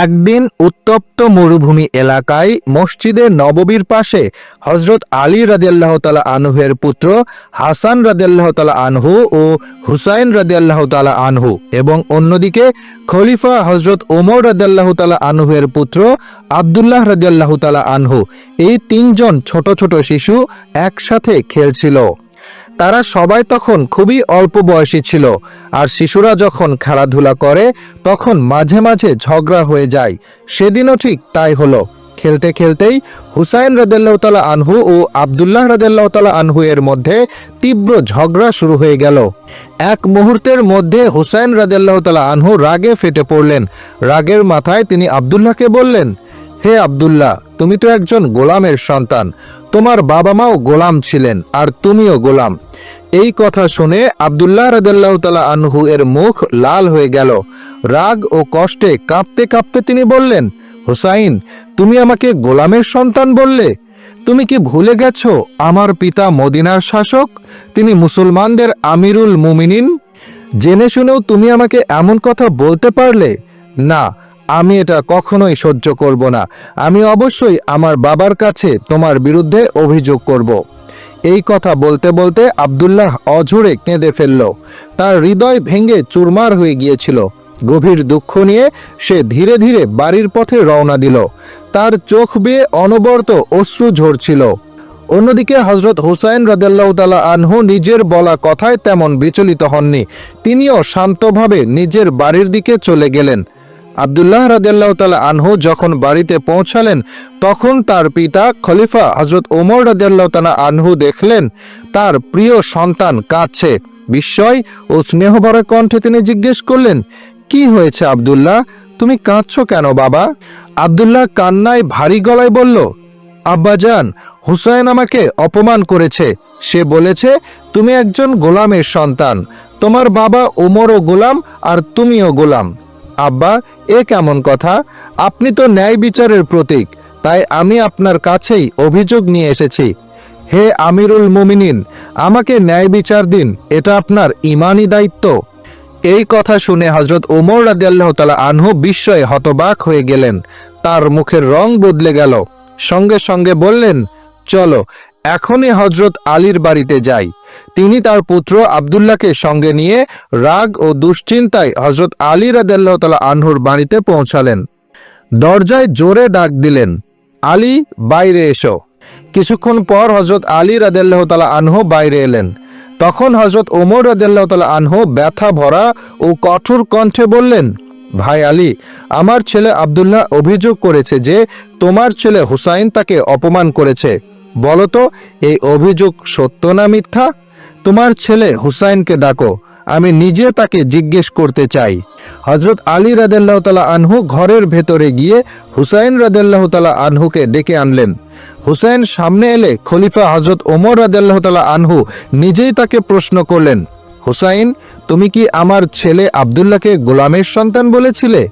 একদিন উত্তপ্ত মরুভূমি এলাকায় মসজিদে নববীর পাশে হজরত আলী রাদিয়াল্লাহ তালা আনহুয়ের পুত্র হাসান রাদিয়াল্লাহ তালা আনহু ও হুসাইন রাদিয়াল্লাহ তালা আনহু এবং অন্যদিকে খলিফা হজরত ওমর রাদিয়াল্লাহ তালা আনহুয়ের পুত্র আবদুল্লাহ রাদিয়াল্লাহ তালা আনহু। এই তিনজন ছোট ছোট শিশু একসাথে খেলছিল। তারা সবাই তখন খুবই অল্প বয়সী ছিল, আর শিশুরা যখন খেলাধুলা করে, তখন মাঝে মাঝে ঝগড়া হয়ে যায়। সেদিনও ঠিক তাই হলো। খেলতে খেলতেই হুসাইন রদাল্লাহ তালা আনহু ও আবদুল্লাহ রদাল্লাহ তালা আনহু এর মধ্যে তীব্র ঝগড়া শুরু হয়ে গেল। এক মুহূর্তের মধ্যে হুসাইন রাদেল্লাহ তালা আনহু রাগে ফেটে পড়লেন। রাগের মাথায় তিনি আবদুল্লাহকে বললেন হে আবদুল্লাহ, তুমি তো একজন গোলামের সন্তান। তোমার বাবা মাও গোলাম ছিলেন, আর তুমিও গোলাম। এই কথা শুনে আবদুল্লাহ রাদাল্লাহ তালা আনহু এর মুখ লাল হয়ে গেল। রাগ ও কষ্টে কাঁপতে কাঁপতে তিনি বললেন, হুসাইন, তুমি আমাকে গোলামের সন্তান বললে? তুমি কি ভুলে গেছো আমার পিতা মদিনার শাসক? তিনি মুসলমানদের আমিরুল মুমিনিন? জেনে শুনেও তুমি আমাকে এমন কথা বলতে পারলে? না আমি এটা কখনোই সহ্য করব না। আমি অবশ্যই আমার বাবার কাছে তোমার বিরুদ্ধে অভিযোগ করব। এই কথা বলতে বলতে আবদুল্লাহ অঝরে কেঁদে ফেলল। তার হৃদয় ভেঙে চুরমার হয়ে গিয়েছিল। গভীর দুঃখ নিয়ে সে ধীরে ধীরে বাড়ির পথে রওনা দিল। তার চোখ বেয়ে অনবরত অশ্রু ঝরছিল। অন্যদিকে হজরত হুসাইন রাদাল্লাহ তালা আনহু নিজের বলা কথায় তেমন বিচলিত হননি। তিনিও শান্তভাবে নিজের বাড়ির দিকে চলে গেলেন। আবদুল্লাহ রাদিয়াল্লাহ তালা আনহু যখন বাড়িতে পৌঁছালেন, তখন তার পিতা খলিফা হজরত ওমর রাদিয়াল্লাহ তালা আনহু দেখলেন, তার প্রিয় সন্তান কাঁদছে। বিস্ময় ও স্নেহভরা কণ্ঠে তিনি জিজ্ঞেস করলেন, কি হয়েছে আবদুল্লাহ? তুমি কাঁদছ কেন বাবা? আবদুল্লাহ কান্নায় ভারী গলায় বলল আব্বাজান হুসাইন আমাকে অপমান করেছে। সে বলেছে, তুমি একজন গোলামের সন্তান। তোমার বাবা ওমরও গোলাম আর তুমিও গোলাম। আব্বা, এ কেমন কথা? আপনি তো ন্যায় বিচারের প্রতীক, তাই আমি আপনার কাছেই অভিযোগ নিয়ে এসেছি। হে আমিরুল মুমিনিন, আমাকে ন্যায় বিচার দিন, এটা আপনার ইমানি দায়িত্ব। এই কথা শুনে হজরত ওমর রাদিয়াল্লাহ তালা আনহু বিস্ময়ে হতবাক হয়ে গেলেন। তার মুখের রং বদলে গেল। সঙ্গে সঙ্গে বললেন, চলো, এখনই হজরত আলীর বাড়িতে যাই। তিনি তার পুত্র আবদুল্লাহকে সঙ্গে নিয়ে রাগ ও দুশ্চিন্তায় হজরত আলী রাদাল্লাহ তালা আনহুর বাড়িতে পৌঁছালেন। দরজায় জোরে ডাক দিলেন, আলী, বাইরে এসো। কিছুক্ষণ পর হজরত আলী রাদাল্লাহ তালা আনহু বাইরে এলেন। তখন হজরত ওমর রাদাল্লাহ তালা আনহু ব্যথা ভরা ও কঠোর কণ্ঠে বললেন, ভাই আলী, আমার ছেলে আবদুল্লাহ অভিযোগ করেছে যে তোমার ছেলে হুসাইন তাকে অপমান করেছে। বলতো, এই অভিযোগ সত্য না মিথ্যা? তোমার ছেলে হুসাইনকে ডাকো, আমি নিজে তাকে জিজ্ঞেস করতে চাই। হজরত আলী রাদেল্লাহ তালা আনহু ঘরের ভেতরে গিয়ে হুসাইন রাদেল্লাহ তালা আনহুকে ডেকে আনলেন। হুসাইন সামনে এলে খলিফা হজরত ওমর রাদেল্লাহ তালা আনহু নিজেই তাকে প্রশ্ন করলেন, হুসাইন, তুমি কি আমার ছেলে আবদুল্লাহকে গোলামের সন্তান বলেছিলে?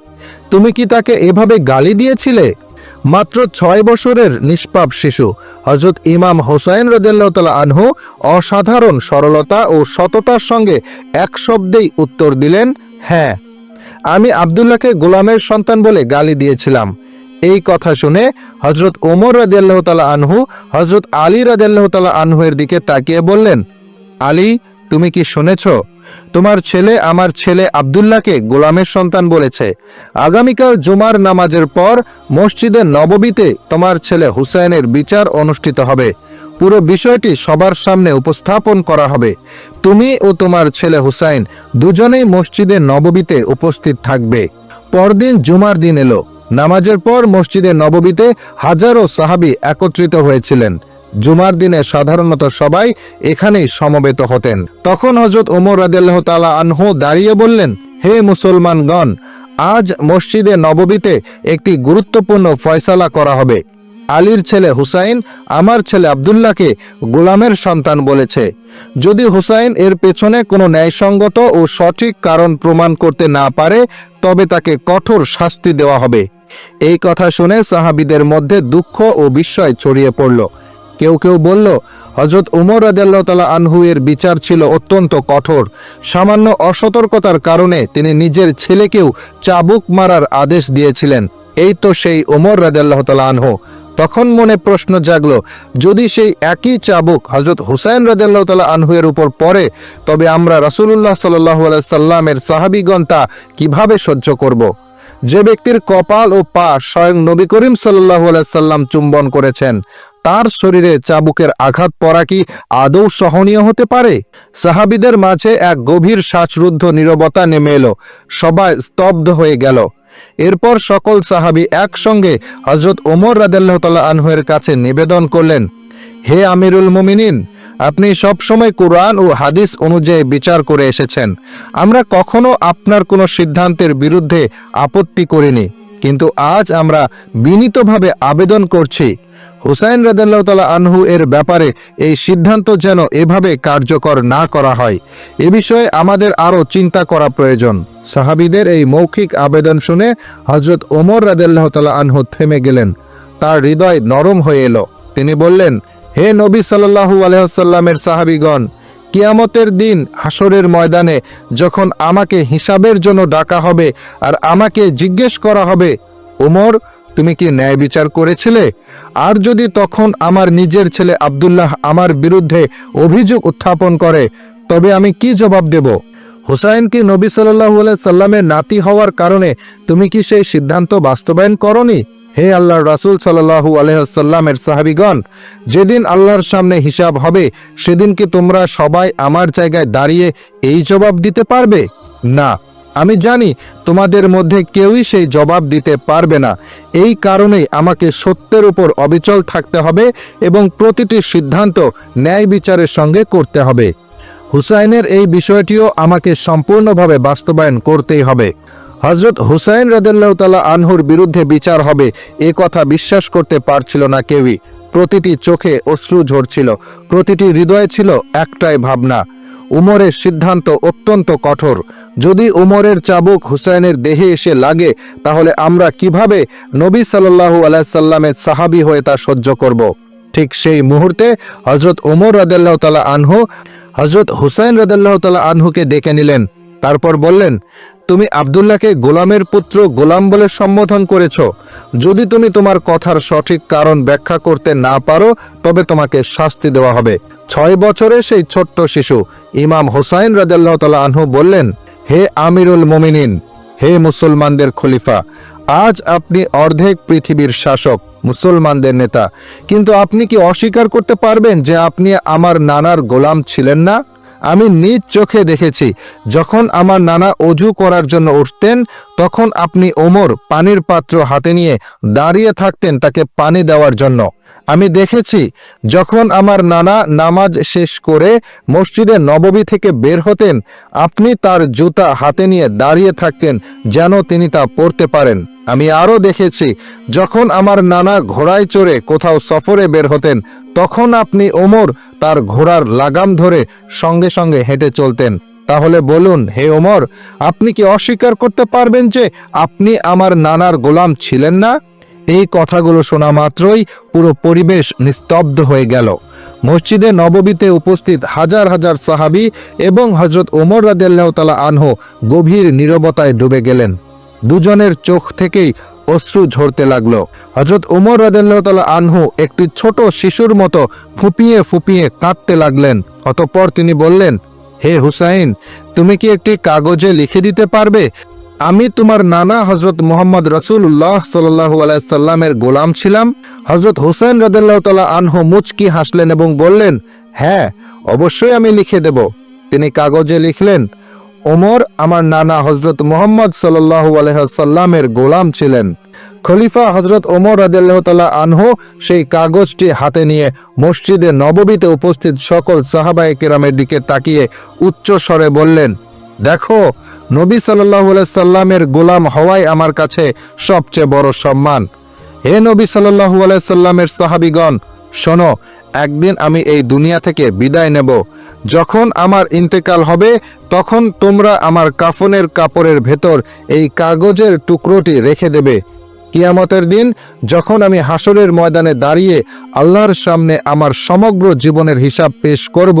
তুমি কি তাকে এভাবে গালি দিয়েছিলে? মাত্র ছয় বছরের নিষ্পাপ শিশু। হজরত ইমাম হোসাইন রদাল্লাহ তালা আনহু অসাধারণ সরলতা ও সততার সঙ্গে এক শব্দেই উত্তর দিলেন হ্যাঁ আমি আবদুল্লাহকে গোলামের সন্তান বলে গালি দিয়েছিলাম। এই কথা শুনে হজরত ওমর রাদিয়াল্লাহ তালা আনহু হজরত আলী রাদিয়াল্লাহ তালা আনহুয়ের দিকে তাকিয়ে বললেন, আলী তুমি কি শুনেছ? তোমার ছেলে আমার ছেলে আবদুল্লাহকে গোলামের সন্তান বলেছে। আগামীকাল জুমার নামাজের পর মসজিদে নববীতে তোমার ছেলে হুসাইনের বিচার অনুষ্ঠিত হবে। পুরো বিষয়টি সবার সামনে উপস্থাপন করা হবে। তুমি ও তোমার ছেলে হুসাইন দুজনেই মসজিদে নববীতে উপস্থিত থাকবে। পরদিন জুমার দিন এলো। নামাজের পর মসজিদে নববীতে হাজারো সাহাবি একত্রিত হয়েছিলেন। জুমার দিনে সাধারণত সবাই এখানেই সমবেত হতেন। তখন হজরত ওমর রাদিয়াল্লাহ তালা আনহু দাঁড়িয়ে বললেন, হে মুসলমানগণ, আজ মসজিদে নববীতে একটি গুরুত্বপূর্ণ ফয়সালা করা হবে। আলীর ছেলে হুসাইন আমার ছেলে আবদুল্লাহকে গোলামের সন্তান বলেছে। যদি হুসাইন এর পেছনে কোনো ন্যায়সঙ্গত ও সঠিক কারণ প্রমাণ করতে না পারে, তবে তাকে কঠোর শাস্তি দেওয়া হবে। এই কথা শুনে সাহাবিদের মধ্যে দুঃখ ও বিস্ময় ছড়িয়ে পড়ল। কেউ কেউ বলল হজরত উমর রাদিয়াল্লাহু তাআলা আনহু এর বিচার ছিল অত্যন্ত কঠোর। সামান্য অসতর্কতার কারণে তিনি নিজের ছেলেকেও চাবুক মারার আদেশ দিয়েছিলেন। এই তো সেই ওমর রাদিয়াল্লাহু তাআলা আনহু। তখন মনে প্রশ্ন জাগলো, যদি সেই একই চাবুক হজরত হুসাইন রাদিয়াল্লাহু তাআলা আনহু এর উপর পড়ে, তবে আমরা রাসূলুল্লাহ আলাইহি সাল্লামের সাহাবীগণ তা কীভাবে সহ্য করব? যে ব্যক্তির কপাল ও পা স্বয়ং নবী করিম আলাইহি সাল্লাম চুম্বন করেছেন। তার শরীরে চাবুকের আঘাত পড়া কি আদৌ সহনীয় হতে পারে? সাহাবিদের মাঝে এক গভীর শ্বাসরুদ্ধ নীরবতা নেমে এলো। সবাই স্তব্ধ হয়ে গেল। এরপর সকল সাহাবী একসঙ্গে হজরত ওমর রাদেল্লাহ তাল্লাহ আনহুয়ের কাছে নিবেদন করলেন, হে আমিরুল মুমিনিন, আপনি সবসময় কোরআন ও হাদিস অনুযায়ী বিচার করে এসেছেন। আমরা কখনো আপনার কোনো সিদ্ধান্তের বিরুদ্ধে আপত্তি করিনি। কিন্তু আজ আমরা বিনীতভাবে আবেদন করছি। হুসাইন রাদাল্লাহ তালা আনহু এর ব্যাপারে এই সিদ্ধান্ত যেন এভাবে কার্যকর না করা হয়। এ বিষয়ে আমাদের আরও চিন্তা করা প্রয়োজন। সাহাবিদের এই মৌখিক আবেদন শুনে হজরত ওমর রাদাল্লাহ তালা আনহু থেমে গেলেন। তার হৃদয় নরম হয়ে এলো। তিনি বললেন, হে নবী সাল্লাহু আলহামের সাহাবিগণ কিয়ামতের দিন হাসরের ময়দানে যখন আমাকে হিসাবের জন্য ডাকা হবে আর আমাকে জিজ্ঞেস করা হবে, ওমর, তুমি কি ন্যায় বিচার করেছিলে? আর যদি তখন আমার নিজের ছেলে আব্দুল্লাহ আমার বিরুদ্ধে অভিযোগ উত্থাপন করে, তবে আমি কি জবাব দেব? হুসাইন কি নবী সাল্লাহু সাল্লামের নাতি হওয়ার কারণে তুমি কি সেই সিদ্ধান্ত বাস্তবায়ন করনি? হে আল্লাহর রাসূল সাল্লাহু আলহামের সাহাবিগণ, যেদিন আল্লাহর সামনে হিসাব হবে, সেদিন কি তোমরা সবাই আমার জায়গায় দাঁড়িয়ে এই জবাব দিতে পারবে? না। আমি জানি তোমাদের মধ্যে কেউই সেই জবাব দিতে পারবে না। এই কারণেই আমাকে সত্যের উপর অবিচল থাকতে হবে এবং প্রতিটি সিদ্ধান্ত ন্যায় বিচারের সঙ্গে করতে হবে। হুসাইনের এই বিষয়টিও আমাকে সম্পূর্ণভাবে বাস্তবায়ন করতেই হবে। হজরত হুসাইন রাদেল্লাহ আনহুর বিরুদ্ধে বিচার হবে, এ কথা বিশ্বাস করতে পারছিল না কেউই। প্রতিটি চোখে অশ্রু ঝরছিল, প্রতিটি হৃদয়ে ছিল একটাই ভাবনা। উমরের সিদ্ধান্ত অত্যন্ত কঠোর। যদি উমরের চাবুক হুসাইনের দেহে এসে লাগে, তাহলে আমরা কীভাবে নবী সাল্লাহু আলাইসাল্লামের সাহাবি হয়ে তা সহ্য করব? ঠিক সেই মুহূর্তে হজরত উমর রাদেল্লাহ তালা আনহু হজরত হুসাইন রাদেল্লাহ আনহুকে ডেকে নিলেন। তারপর বললেন তুমি আবদুল্লাহকে গোলামের পুত্র গোলাম বলে সম্বোধন করেছ। যদি তুমি তোমার কথার সঠিক কারণ ব্যাখ্যা করতে না পারো, তবে তোমাকে শাস্তি দেওয়া হবে। ছয় বছরে সেই ছোট্ট শিশু ইমাম হোসাইন রাজাল্লাহ আনহু বললেন, হে আমিরুল মোমিনিন, হে মুসলমানদের খলিফা, আজ আপনি অর্ধেক পৃথিবীর শাসক, মুসলমানদের নেতা। কিন্তু আপনি কি অস্বীকার করতে পারবেন যে আপনি আমার নানার গোলাম ছিলেন না? আমি নিজ চোখে দেখেছি, যখন আমার নানা অজু করার জন্য উঠতেন, তখন আপনি ওমর পানির পাত্র হাতে নিয়ে দাঁড়িয়ে থাকতেন তাকে পানি দেওয়ার জন্য। আমি দেখেছি, যখন আমার নানা নামাজ শেষ করে মসজিদে নববী থেকে বের হতেন, আপনি তার জুতা হাতে নিয়ে দাঁড়িয়ে থাকতেন যেন তিনি তা পরতে পারেন। আমি আরও দেখেছি, যখন আমার নানা ঘোড়ায় চড়ে কোথাও সফরে বের হতেন, তখন আপনি ওমর তার ঘোড়ার লাগাম ধরে সঙ্গে সঙ্গে হেঁটে চলতেন। তাহলে বলুন, হে ওমর, আপনি কি অস্বীকার করতে পারবেন যে আপনি আমার নানার গোলাম ছিলেন না? এই কথাগুলো শোনা মাত্রই পুরো পরিবেশ নিস্তব্ধ হয়ে গেল। মসজিদে নববীতে উপস্থিত হাজার হাজার সাহাবি এবং হজরত ওমর রাদিয়াল্লাহ তালা আনহো গভীর নীরবতায় ডুবে গেলেন। দুজনের চোখ থেকেই অশ্রু ঝরতে লাগল। হজরত ওমর রাদিয়াল্লাহ তালা আনহু একটি ছোট শিশুর মতো ফুপিয়ে ফুপিয়ে কাঁদতে লাগলেন। অতঃপর তিনি বললেন, হে হুসাইন, তুমি কি একটি কাগজে লিখে দিতে পারবে? আমি তোমার নানা হজরত মোহাম্মদ রসুল্লাহ সাল্লাহু আলাইসাল্লামের গোলাম ছিলাম। হজরত হুসাইন রদাল্লাহ তালা আনহু মুচকি হাসলেন এবং বললেন হ্যাঁ অবশ্যই আমি লিখে দেব। তিনি কাগজে লিখলেন, ওমর আমার নানা হজরত মোহাম্মদ সাল্লাহু আলহাসাল্লামের গোলাম ছিলেন। খলিফা হজরত ওমর রাদিল্লাহ তালা আনহু সেই কাগজটি হাতে নিয়ে মসজিদে নববীতে উপস্থিত সকল সাহাবায়ে কেরামের দিকে তাকিয়ে উচ্চ স্বরে বললেন দেখো, নবী সাল্লাহ সাল্লামের গোলাম হওয়াই আমার কাছে সবচেয়ে বড় সম্মান। হে নবী সাল্লাহু সাল্লামের সাহাবিগণ, শোনো, একদিন আমি এই দুনিয়া থেকে বিদায় নেব। যখন আমার ইন্তেকাল হবে, তখন তোমরা আমার কাফনের কাপড়ের ভেতর এই কাগজের টুকরোটি রেখে দেবে। কিয়ামতের দিন, যখন আমি হাসরের ময়দানে দাঁড়িয়ে আল্লাহর সামনে আমার সমগ্র জীবনের হিসাব পেশ করব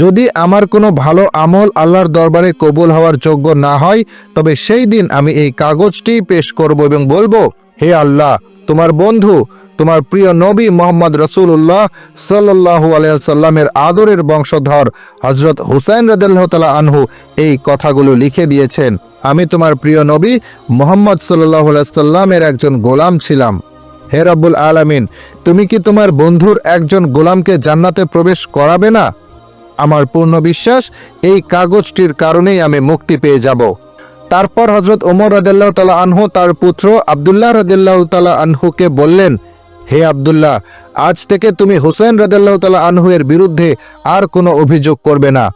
যদি আমার কোনো ভালো আমল আল্লাহর দরবারে কবুল হওয়ার যোগ্য না হয়, তবে সেই দিন আমি এই কাগজটি পেশ করব এবং বলব, হে আল্লাহ, তোমার বন্ধু, তোমার প্রিয় নবী মোহাম্মদ রসুল্লাহ সাল্লাহু আলাইসাল্লামের আদরের বংশধর হজরত হুসাইন রদাল্লাহ তালা আনহু এই কথাগুলো লিখে দিয়েছেন, আমি তোমার প্রিয় নবী মোহাম্মদ সাল্লাহ সাল্লামের একজন গোলাম ছিলাম। হে রব্বুল আলামিন, তুমি কি তোমার বন্ধুর একজন গোলামকে জান্নাতে প্রবেশ করাবে না? আমার পূর্ণ বিশ্বাস, এই কাগজটির কারণেই আমি মুক্তি পেয়ে যাব। তারপর হজরত ওমর রাদিল্লাহ তালা আনহু তার পুত্র আবদুল্লাহ রাদিল্লাহ তালা আনহুকে বললেন, হে আবদুল্লাহ, আজ থেকে তুমি হুসেন রাদিল্লাহ তালা আনহু এর বিরুদ্ধে আর কোনো অভিযোগ করবে না।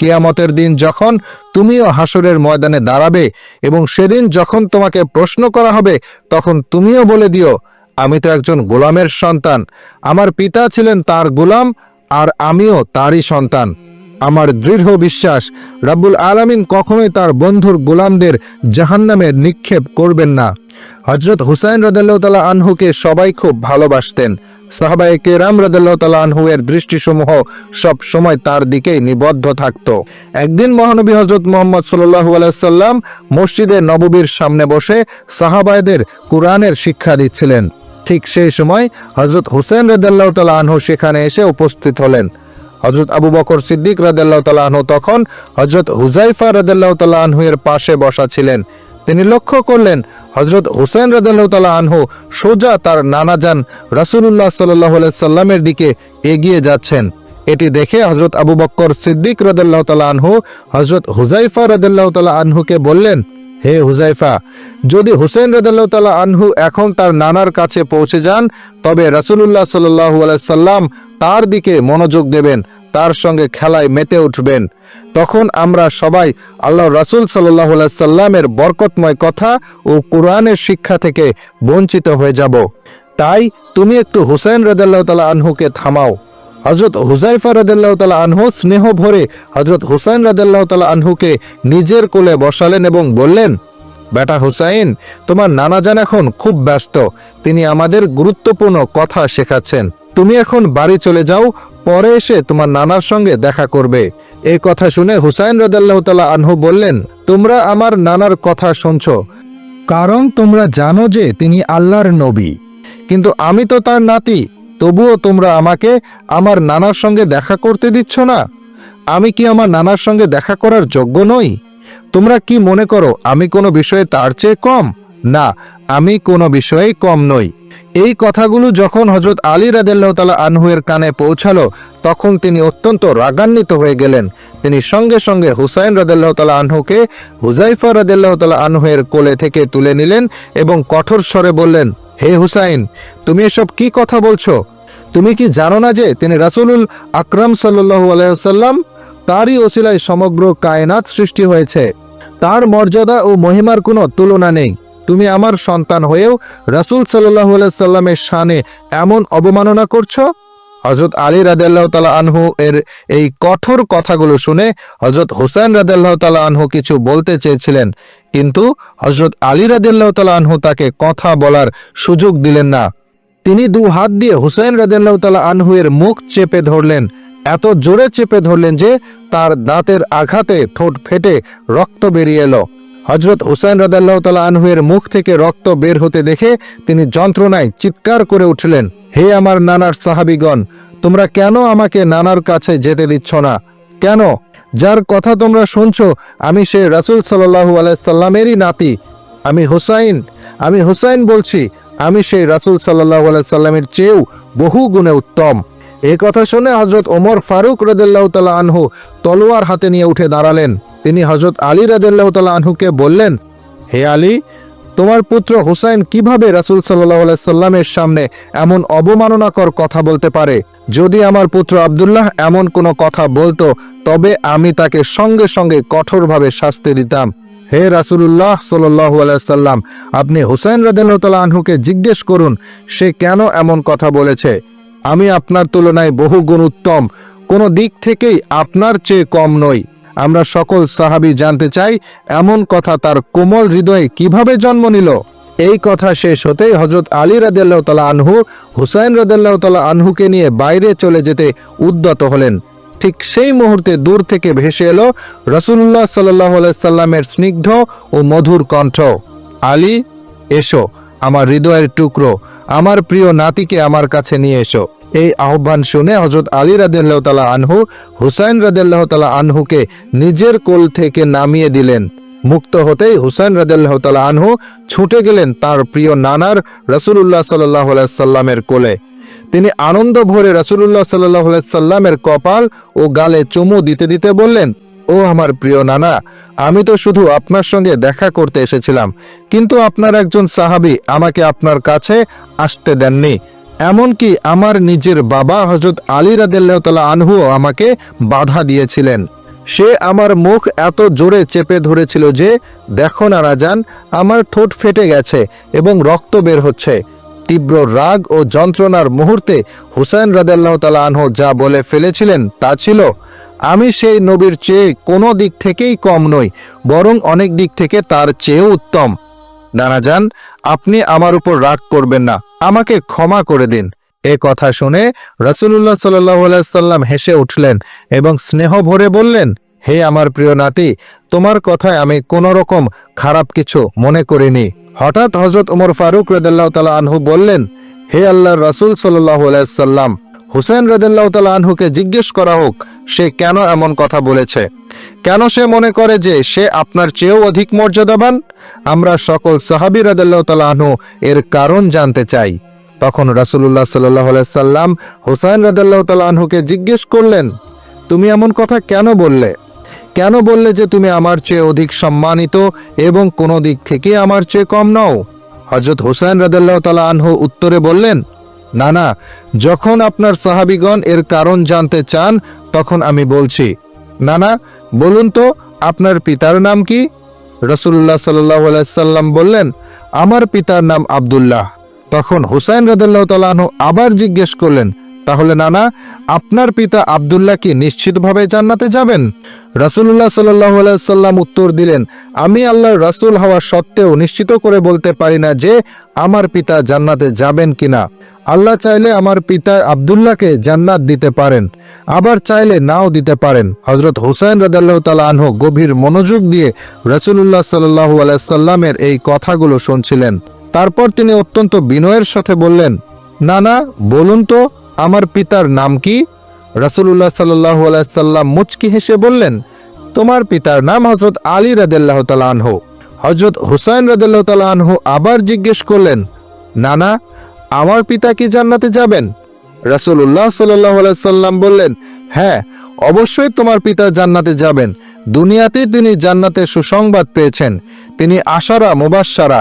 কেয়ামতের দিন যখন তুমিও হাসরের ময়দানে দাঁড়াবে এবং সেদিন যখন তোমাকে প্রশ্ন করা হবে, তখন তুমিও বলে দিও, আমি তো একজন গোলামের সন্তান। আমার পিতা ছিলেন তার গোলাম আর আমিও তারই সন্তান। আমার দৃঢ় বিশ্বাস, রাব্বুল আলামিন কখনোই তার বন্ধুর গোলামদের জাহান্নামে নিক্ষেপ করবেন না। হজরত হুসাইন রদাল্লাহ তালা আনহুকে সবাই খুব ভালোবাসতেন। সাহাবায়ে কেরাম রদাল্লাহ তালা আনহু এর দৃষ্টিসমূহ সব সময় তার দিকেই নিবদ্ধ থাকত। একদিন মহানবী হজরত মোহাম্মদ সাল্লাহু আলাইসাল্লাম মসজিদে নববীর সামনে বসে সাহাবায়দের কোরআনের শিক্ষা দিচ্ছিলেন। ঠিক সেই সময় হজরত হুসেন রদাল্লাহ তালা আনহু সেখানে এসে উপস্থিত হলেন। হজরত আবু বকর সিদ্দিক রাদাল্লাহ তালা আনহু তখন হজরত হুজাইফা রাদাল্লাহ তালা আনহু এর পাশে বসা ছিলেন। তিনি লক্ষ্য করলেন হজরত হুসেন রাদাল্লাহ তালা আনহু সোজা তার নানাজান রাসুলুল্লাহ সাল্লাহ সাল্লামের দিকে এগিয়ে যাচ্ছেন। এটি দেখে হজরত আবু বক্কর সিদ্দিক রদাল্লাহ তালা আনহু হজরত হুজাইফা রদাল্লাহ তালা আনহুকে বললেন হে হুজাইফা, যদি হুসেন রদাল্লাহ আনহু এখন তার নানার কাছে পৌঁছে যান, তবে রাসুলুল্লাহ সাল্লাহু সাল্লাম তার দিকে মনোযোগ দেবেন, তার সঙ্গে খেলায় মেতে উঠবেন। তখন আমরা সবাই আল্লাহ রাসুল সাল্লাহ সাল্লামের বরকতময় কথা ও কোরআনের শিক্ষা থেকে বঞ্চিত হয়ে যাব। তাই তুমি একটু হুসেন রদাল্লাহ তালা আনহুকে থামাও। হজরত হুজাইফা রদাল্লাহ তালা আনহু স্নেহ ভরে হজরত হুসাইন রদাল্লাহ তালা আনহুকে নিজের কোলে বসালেন এবং বললেন, বেটা হুসাইন, তোমার নানাজান এখন খুব ব্যস্ত। তিনি আমাদের গুরুত্বপূর্ণ কথা শেখাচ্ছেন। তুমি এখন বাড়ি চলে যাও, পরে এসে তোমার নানার সঙ্গে দেখা করবে। এই কথা শুনে হুসাইন রদাল্লাহ তালা আনহু বললেন, তোমরা আমার নানার কথা শুনছ, কারণ তোমরা জানো যে তিনি আল্লাহর নবী। কিন্তু আমি তো তার নাতি তবুও তোমরা আমাকে আমার নানার সঙ্গে দেখা করতে দিচ্ছ না? আমি কি আমার নানার সঙ্গে দেখা করার যোগ্য নই? তোমরা কি মনে করো আমি কোনো বিষয়ে তার চেয়ে কম? না, আমি কোনো বিষয়ে কম নই। এই কথাগুলো যখন হজরত আলী রাদেল্লাহ তালা আনহুয়ের কানে পৌঁছালো, তখন তিনি অত্যন্ত রাগান্বিত হয়ে গেলেন। তিনি সঙ্গে সঙ্গে হুসাইন রাদেল্লাহ তালা আনহুকে হুজাইফা রাদেল্লাহ তালা আনহুয়ের কোলে থেকে তুলে নিলেন এবং কঠোর স্বরে বললেন হে হুসাইন, তুমি এসব কি কথা বলছো? তুমি কি জানো না যে তিনি রাসূলুল আকরাম সাল্লু আলাইসাল্লাম তারই ওসিলায় সমগ্র কায়নাত সৃষ্টি হয়েছে। তার মর্যাদা ও মহিমার কোনো তুলনা নেই। তুমি আমার সন্তান হয়েও রাসূল সাল্লাহ সাল্লামের শানে এমন অবমাননা করছ? হজরত আলী রাদেল্লাহ তালা আনহু এর এই কঠোর কথাগুলো শুনে হজরত হুসেন রাদেল্লাহ তালা আনহু কিছু বলতে চেয়েছিলেন। কিন্তু হজরত আলী রাদেল্লাহ তালা আনহু তাকে কথা বলার সুযোগ দিলেন না। তিনি দু হাত দিয়ে হুসেন রাদেল্লাহ তালা আনহু এর মুখ চেপে ধরলেন, এত জোরে চেপে ধরলেন যে তার দাঁতের আঘাতে ঠোঁট ফেটে রক্ত বেরিয়ে এলো। হজরত হুসাইন রাদাল্লাহ তালা আনহুয়ের মুখ থেকে রক্ত বের হতে দেখে তিনি যন্ত্রণায় চিৎকার করে উঠলেন, হে আমার নানার সাহাবিগণ, তোমরা কেন আমাকে নানার কাছে যেতে দিচ্ছ না? কেন যার কথা তোমরা শুনছো, আমি সে রাসুল সাল্লাহু আলাইসাল্লামেরই নাতি। আমি হুসাইন। আমি হুসাইন বলছি, আমি সেই রাসুল সাল্লাহু আলাইসাল্লামের চেয়েও বহু গুণে উত্তম। এ কথা শুনে হজরত ওমর ফারুক রদুল্লাহ তালা আনহু তলোয়ার হাতে নিয়ে উঠে দাঁড়ালেন। তিনি হজরত আলী রাদিল্লাহ তালা আনহুকে বললেন, হে আলী, তোমার পুত্র হুসাইন কীভাবে রাসুল সাল্লাহ সাল্লামের সামনে এমন অবমাননাকর কথা বলতে পারে? যদি আমার পুত্র আবদুল্লাহ এমন কোনো কথা বলতো, তবে আমি তাকে সঙ্গে সঙ্গে কঠোরভাবে শাস্তি দিতাম। হে রাসুলুল্লাহ সাল্লাম, আপনি হুসাইন রাদিল্লাহ তালা আনহুকে জিজ্ঞেস করুন, সে কেন এমন কথা বলেছে? আমি আপনার তুলনায় বহু গুণ উত্তম, কোনো দিক থেকেই আপনার চেয়ে কম নই। আমরা সকল সাহাবি জানতে চাই, এমন কথা তার কোমল হৃদয়ে কীভাবে জন্ম নিল? এই কথা শেষ হতেই হজরত আলী রাদিয়াল্লাহু তাআলা আনহু, হুসাইন রাদিয়াল্লাহু তাআলা আনহুকে নিয়ে বাইরে চলে যেতে উদ্যত হলেন। ঠিক সেই মুহূর্তে দূর থেকে ভেসে এলো রসুল্লাহ সাল্লাহ সাল্লামের স্নিগ্ধ ও মধুর কণ্ঠ। আলী, এসো, আমার হৃদয়ের টুকরো, আমার প্রিয় নাতিকে আমার কাছে নিয়ে এসো। এই আহ্বান শুনে হজরত আলী রাদিয়াল্লাহ তালা আনহু, হুসাইন রাদিয়াল্লাহ তালা আনহুকে নিজের কোল থেকে নামিয়ে দিলেন। মুক্ত হতেই হুসাইন রাদিয়াল্লাহ তালা আনহু ছুটে গেলেন তার প্রিয় নানার রসুল্লাহ সাল্লাহ সাল্লামের কোলে। তিনি আনন্দ ভরে রাসুলুল্লাহ সাল্লাহ সাল্লামের কপাল ও গালে চুমু দিতে দিতে বললেন, ও আমার প্রিয় নানা, আমি তো শুধু আপনার সঙ্গে দেখা করতে এসেছিলাম, কিন্তু আপনার একজন সাহাবী আমাকে আপনার কাছে আসতে দেননি। এমনকি আমার নিজের বাবা হজরত আলী রাদিল্লাহ তালা আনহুও আমাকে বাধা দিয়েছিলেন। সে আমার মুখ এত জোরে চেপে ধরেছিল যে, দেখো না রাজান, আমার ঠোঁট ফেটে গেছে এবং রক্ত বের হচ্ছে। তীব্র রাগ ও যন্ত্রণার মুহূর্তে হুসাইন রাদাল্লাহ তালা আনহু যা বলে ফেলেছিলেন তা ছিল, আমি সেই নবীর চেয়ে কোনো দিক থেকেই কম নই, বরং অনেক দিক থেকে তার চেয়েও উত্তম। নানাজান আপনি আমার উপর রাগ করবেন না। আমাকে ক্ষমা করে দিন। এ কথা শুনে রসুল্লাহ সাল্লাহ সাল্লাম হেসে উঠলেন এবং স্নেহ ভরে বললেন, হে আমার প্রিয় নাতি, তোমার কথায় আমি কোনো রকম খারাপ কিছু মনে করিনি। হঠাৎ হজরত উমর ফারুক রদাল্লাহ তালা আনহু বললেন, হে আল্লাহ রসুল সাল্লাহ সাল্লাম, হুসেন রদাল্লাহ তালা আনহুকে জিজ্ঞেস করা হোক, সে কেন এমন কথা বলেছে? কেন সে মনে করে যে সে আপনার চেয়েও অধিক মর্যাদাবান? আমরা সকল সাহাবি রাদাল্লাহ তালা আনহু এর কারণ জানতে চাই। তখন রাসুল্লাহ সাল্লাহ সাল্লাম হুসাইন রাদাল্লাহ তালা আনহুকে জিজ্ঞেস করলেন, তুমি এমন কথা কেন বললে? কেন বললে যে তুমি আমার চেয়ে অধিক সম্মানিত এবং কোনো দিক থেকে আমার চেয়ে কম নও? হজরত হুসাইন রাদাল্লাহ তালা আনহু উত্তরে বললেন, না না, যখন আপনার সাহাবিগণ এর কারণ জানতে চান, তখন আমি বলছি, না না, বলুন তো, আপনার পিতার নাম কি? রসুল্লাহ সাল্লাহ সাল্লাম বললেন, আমার পিতার নাম আবদুল্লাহ। তখন হুসাইন রাদাল্লাহ তালাহ আবার জিজ্ঞেস করলেন, তাহলে নানা, আপনার পিতা আবদুল্লাহ কি নিশ্চিতভাবে জান্নাতে যাবেন? রাসুল্লাহ সাল্লাহ সাল্লাম উত্তর দিলেন, আমি আল্লাহর রাসুল হওয়া সত্ত্বেও নিশ্চিত করে বলতে পারি না যে আমার পিতা জান্নাতে যাবেন কিনা। আল্লাহ চাইলে আমার পিতা আবদুল্লাহকে জান্নাত দিতে পারেন, আবার চাইলে নাও দিতে পারেন। হজরত হুসাইন রাদাল্লাহ তালা আনহ গভীর মনোযোগ দিয়ে রসুল্লাহ সাল্লাহু আলাইসাল্লামের এই কথাগুলো শুনছিলেন। তারপর তিনি অত্যন্ত বিনয়ের সাথে বললেন না না বলুন তো, আমার পিতার নাম কি? রাসুল্লাহ সাল্লাহু আলাইসাল্লাম মুচকি হেসে বললেন, তোমার পিতার নাম হজরত আলী রাদেল্লাহ তালাহ হজরত হুসাইন রাদেল্লাহ তালাহ আবার জিজ্ঞেস করলেন, নানা, আমার পিতা কি জান্নাতে যাবেন? রাসুল্লাহ সাল্লাহ সাল্লাম বললেন হ্যাঁ অবশ্যই তোমার পিতা জান্নাতে যাবেন। দুনিয়াতে তিনি জান্নাতের সুসংবাদ পেয়েছেন। তিনি আশারা মুবাসারা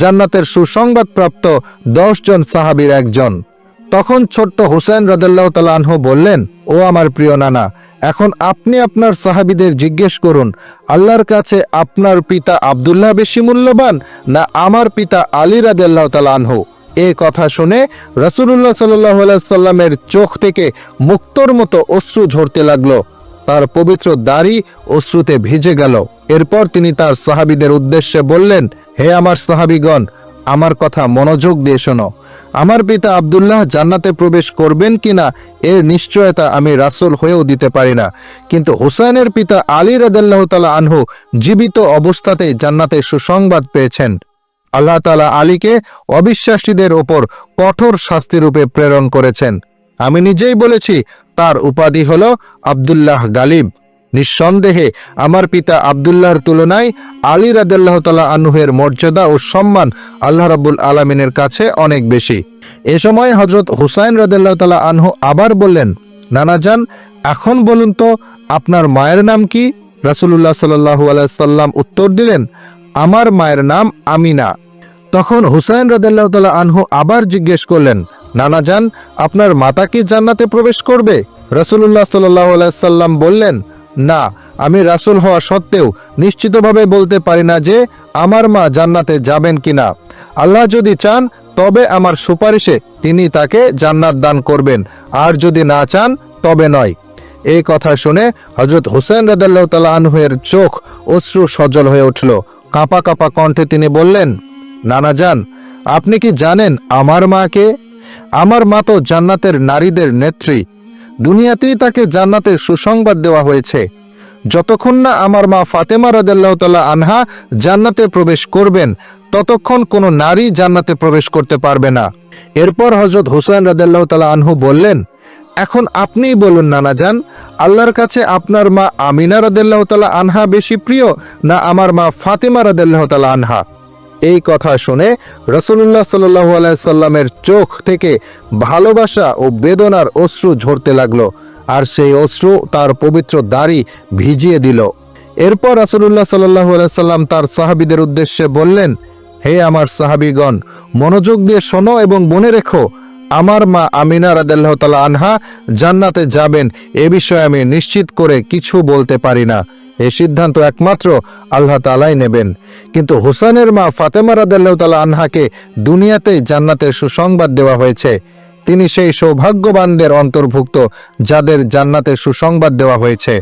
জান্নাতের সুসংবাদ প্রাপ্ত জন সাহাবীর একজন। তখন ছোট্ট হুসেন রদাল্লাহ তালাহ বললেন, ও আমার প্রিয় নানা, এখন আপনি আপনার সাহাবিদের জিজ্ঞেস করুন, আল্লাহর কাছে আপনার পিতা আবদুল্লাহ বেশি মূল্যবান না আমার পিতা আলী রাদেল্লাহ তালাহ এ কথা শুনে রসুল্লাহ সাল্লাহ সাল্লামের চোখ থেকে মুক্তর মতো অশ্রু ঝরতে লাগল। তার পবিত্র দাড়ি অশ্রুতে ভিজে গেল। এরপর তিনি তার সাহাবিদের উদ্দেশ্যে বললেন, হে আমার সাহাবিগণ, আমার কথা মনোযোগ দিয়ে শোনো। আমার পিতা আবদুল্লাহ জান্নাতে প্রবেশ করবেন কিনা, এর নিশ্চয়তা আমি রাসুল হয়েও দিতে পারি না। কিন্তু হুসাইনের পিতা আলী রাদাল্লাহ তালা আনহু জীবিত অবস্থাতেই জান্নাতে সুসংবাদ পেয়েছেন। আল্লাহ তালা আলীকে অবিশ্বাসীদের ওপর কঠোর শাস্তিরূপে প্রেরণ করেছেন। আমি নিজেই বলেছি, তার উপাধি হল আবদুল্লাহ গালিব। নিঃসন্দেহে আমার পিতা আবদুল্লাহর তুলনায় আলী রাদাল্লাহ তালা আনুহের মর্যাদা ও সম্মান আল্লাহ রাবুল আলমিনের কাছে অনেক বেশি। এ সময় হজরত হুসাইন রাদাল্লাহ তালা আনহু আবার বললেন, নানা যান এখন বলুন তো, আপনার মায়ের নাম কি? রাসুল্লাহ সাল্লাহু আলাইসাল্লাম উত্তর দিলেন, আমার মায়ের নাম আমিনা। তখন হুসাইন রাদাল্লাহ তালা আনহু আবার জিজ্ঞেস করলেন, নানা যান আপনার মাতা কি জান্নাতে প্রবেশ করবে? রাসুল্লাহ সাল্লাহ আলাইসাল্লাম বললেন, না, আমি রাসুল হওয়া সত্ত্বেও নিশ্চিতভাবে বলতে পারি না যে আমার মা জান্নাতে যাবেন কি না আল্লাহ যদি চান, তবে আমার সুপারিশে তিনি তাকে জান্নাত দান করবেন, আর যদি না চান, তবে নয়। এই কথা শুনে হজরত হুসেন রাদাল্লাহ তালা আনহুয়ের চোখ অশ্রু সজল হয়ে উঠল। কাঁপা কাঁপা কণ্ঠে তিনি বললেন নানা যান আপনি কি জানেন আমার মাকে? আমার মা তো জান্নাতের নারীদের নেত্রী। দুনিয়াতেই তাকে জান্নাতের সুসংবাদ দেওয়া হয়েছে। যতক্ষণ না আমার মা ফাতেমা রাদিয়াল্লাহু তাআলা আনহা জান্নাতে প্রবেশ করবেন, ততক্ষণ কোনো নারী জান্নাতে প্রবেশ করতে পারবে না। এরপর হজরত হুসাইন তাআলা আনহু বললেন, এখন আপনিই বলুন নানা যান আল্লাহর কাছে আপনার মা আমিনা রাদিয়াল্লাহু তাআলা আনহা বেশি প্রিয় না আমার মা ফাতেমা রাদিয়াল্লাহু তাআলা আনহা? এই কথা শুনে রসুল্লাহ সাল্লু আলাইসাল্লামের চোখ থেকে ভালোবাসা ও বেদনার অশ্রু ঝরতে লাগল আর সেই অশ্রু তার পবিত্র দাড়ি ভিজিয়ে দিল। এরপর রাসুলুল্লাহ সাল্লু আলাইসাল্লাম তার সাহাবিদের উদ্দেশ্যে বললেন, হে আমার সাহাবিগণ, মনোযোগ দিয়ে শোনো এবং মনে রেখো আমার মা আমিনা রাদাল্লাহ তালা আনহা জান্নাতে যাবেন, এ বিষয়ে আমি নিশ্চিত করে কিছু বলতে পারি না। এ সিদ্ধান্ত একমাত্র আল্লাহ তালাই নেবেন। কিন্তু হুসানের মা ফাতেমা রাদাল্লাহ তালা আনহাকে দুনিয়াতেই জান্নাতের সুসংবাদ দেওয়া হয়েছে। তিনি সেই সৌভাগ্যবানদের অন্তর্ভুক্ত, যাদের জান্নাতের সুসংবাদ দেওয়া হয়েছে।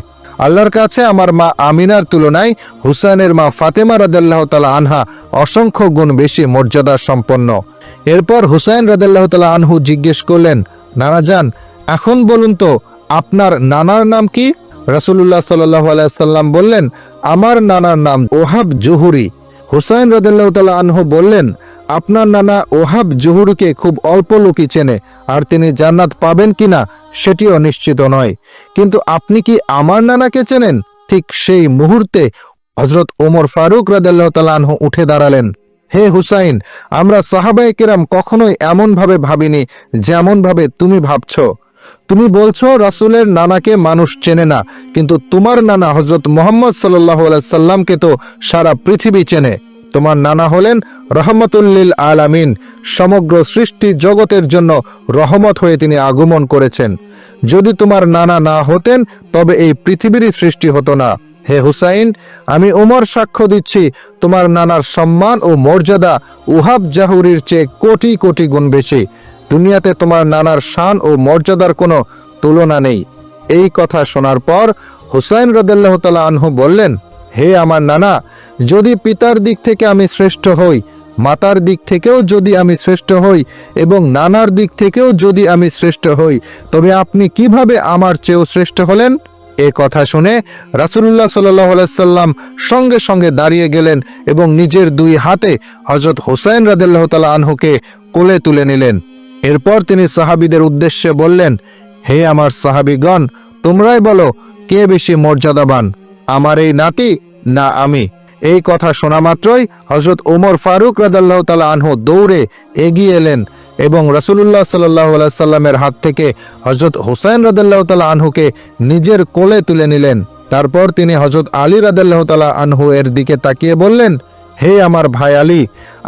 আল্লাহর কাছে আমার মা আমিনার তুলনায় হুসাইনের মা ফাতেমা রাদাল্লাহ তালা আনহা অসংখ্য গুণ বেশি মর্যাদা সম্পন্ন এরপর হুসাইন রাদাল্লাহ তালা আনহু জিজ্ঞেস করলেন, নানা যান এখন বলুন তো, আপনার নানার নাম কি? রাসুল্লাহ সাল্লাহ আলাইসাল্লাম বললেন, আমার নানার নাম ওহাব জুহুরি। হুসাইন রাদিল্লাহ তালা আনহু বললেন আপনার নানা ওহাব জুহুরকে খুব অল্প লোকই চেনে, আর তিনি জান্নাত পাবেন কিনা সেটিও নিশ্চিত নয়। কিন্তু আপনি কি আমার নানাকে চেনেন? ঠিক সেই মুহূর্তে হজরত ওমর ফারুক রাদিল্লাহ তালা উঠে দাঁড়ালেন। হে হুসাইন, আমরা সাহাবায়ে কেরাম কখনোই এমনভাবে ভাবিনি যেমনভাবে তুমি ভাবছ। তুমি বলছো, রাসূলের নানাকে মানুষ চেনে না, কিন্তু তোমার নানা হজরত মোহাম্মদ সাল্লাহ সাল্লামকে তো সারা পৃথিবী চেনে। তোমার নানা হলেন রহমতুল্লিল আলামিন। সমগ্র সৃষ্টি জগতের জন্য রহমত হয়ে তিনি আগমন করেছেন। যদি তোমার নানা না হতেন, তবে এই পৃথিবীরই সৃষ্টি হতো না। হে হুসাইন, আমি উমর সাক্ষ্য দিচ্ছি, তোমার নানার সম্মান ও মর্যাদা উহাব জাহুরির চেয়ে কোটি কোটি গুণ বেশি। দুনিয়াতে তোমার নানার শান ও মর্যাদার কোনো তুলনা নেই। এই কথা শোনার পর হুসাইন রদাল্লাহ তালা আনহু বললেন হে আমার নানা, যদি পিতার দিক থেকে আমি শ্রেষ্ঠ হই, মাতার দিক থেকেও যদি আমি শ্রেষ্ঠ হই, এবং নানার দিক থেকেও যদি আমি শ্রেষ্ঠ হই, তবে আপনি কীভাবে আমার চেয়েও শ্রেষ্ঠ হলেন? এ কথা শুনে রাসুলুল্লাহ সাল্লাহ সাল্লাম সঙ্গে সঙ্গে দাঁড়িয়ে গেলেন এবং নিজের দুই হাতে হজরত হোসাইন রাদিল্লাহ তালা আনহুকে কোলে তুলে নিলেন। এরপর তিনি সাহাবিদের উদ্দেশ্যে বললেন, হে আমার সাহাবিগণ, তোমরাই বলো, কে বেশি মর্যাদাবান, আমার এই নাতি না আমি। এই কথা শোনা মাত্রই হজরত ওমর ফারুক রাদাল্লাহ তালা আনহু দৌড়ে এগিয়ে এলেন এবং রসুল্লাহ সাল্লাহ সাল্লামের হাত থেকে হজরত হুসাইন রাদাল্লাহ তালা আনহুকে নিজের কোলে তুলে নিলেন। তারপর তিনি হজরত আলী রাদাল্লাহ তালা আনহু এর দিকে তাকিয়ে বললেন, হে আমার ভাই আলী,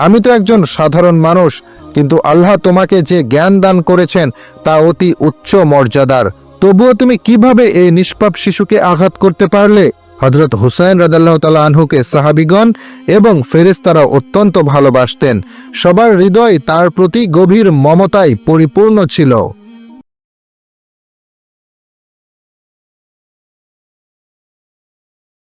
আমি তো একজন সাধারণ মানুষ, কিন্তু আল্লাহ তোমাকে যে জ্ঞান দান করেছেন তা অতি উচ্চ মর্যাদার। তবুও তুমি কীভাবে এই নিষ্পাপ শিশুকে আঘাত করতে পারলে? হজরত হুসাইন রাদাল্লাহ তালা আনহুকে সাহাবিগণ এবং ফেরেস্তারা অত্যন্ত ভালোবাসতেন। সবার হৃদয় তার প্রতি গভীর মমতায় পরিপূর্ণ ছিল।